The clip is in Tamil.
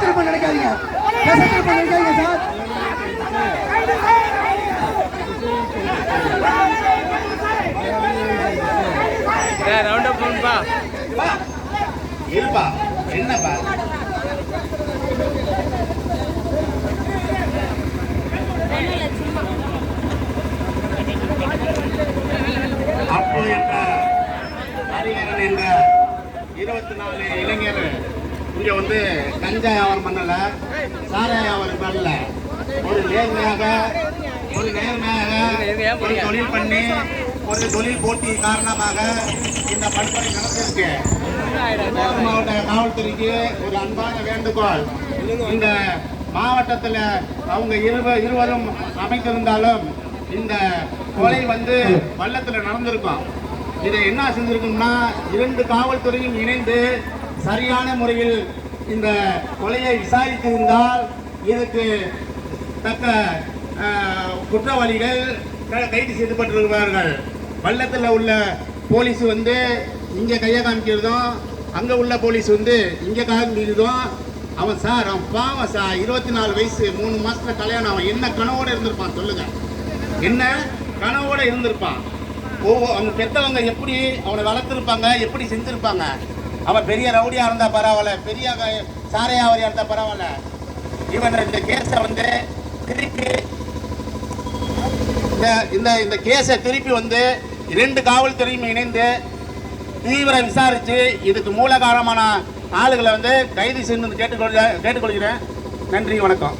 திரும்ப நினைக்காதீங்க. திரும்ப நினைக்காதீங்க சார். ரவுண்ட் அப் பண்ணுப்பா இருப்பா. என்னப்பா? அப்போ என்ற ஹரிஹரன் என்ற இருபத்தி நாலு இளைஞர் இங்க வந்து கஞ்சா வியாபாரம் பண்ணல சாரா வியாபாரம் பண்ணல ஒரு நேர்மையாக ஒரு நேர்மையாக ஒரு தொழில் பண்ணி ஒரு தொழில் போட்டி காரணமாக இந்த படுகொலை நடந்திருக்கு. மாவட்ட காவல்துறைக்கு ஒரு அன்பான வேண்டுகோள். இந்த மாவட்டத்தில் அவங்க இருவ இருவரும் அமைத்திருந்தாலும் இந்த கொலை வந்து பள்ளத்தில் நடந்திருக்கும். இதை என்ன செஞ்சிருக்கணும்னா இரண்டு காவல்துறையும் இணைந்து சரியான முறையில் இந்த கொலையை விசாரித்திருந்தால் இதுக்கு தக்க குற்றவாளிகள் கைது செய்யப்பட்டிருக்கிறார்கள். பள்ளத்தில் உள்ள போலீஸ் வந்து இங்கே கையை காமிக்கிறதும் அங்கே உள்ள போலீஸ் வந்து இங்கே காமிக்கிறதும் அவன் சார் அவன் பாவம் சார் இருபத்தி நாலு வயசு மூணு மாதத்தில் கல்யாணம் அவன் என்ன கனவோடு இருந்திருப்பான் சொல்லுங்கள் என்ன கனவோடு இருந்திருப்பான். ஒவ்வொரு அவங்க பெற்றவங்க எப்படி அவனை வளர்த்துருப்பாங்க எப்படி செஞ்சுருப்பாங்க அவன் பெரிய ரவுடியாக இருந்தால் பரவாயில்ல பெரிய சாரையாவரியாக இருந்தால் பரவாயில்ல. இவன் இந்த கேஸை வந்து திருப்பி இந்த இந்த இந்த கேஸை திருப்பி வந்து இரண்டு காவல்துறையும் இணைந்து தீவிர விசாரித்து இதுக்கு மூல காரணமான ஆளுகளை வந்து கைது செய்யணும்னு கேட்டுக்கொள்ள கேட்டுக்கொள்கிறேன். நன்றி வணக்கம்.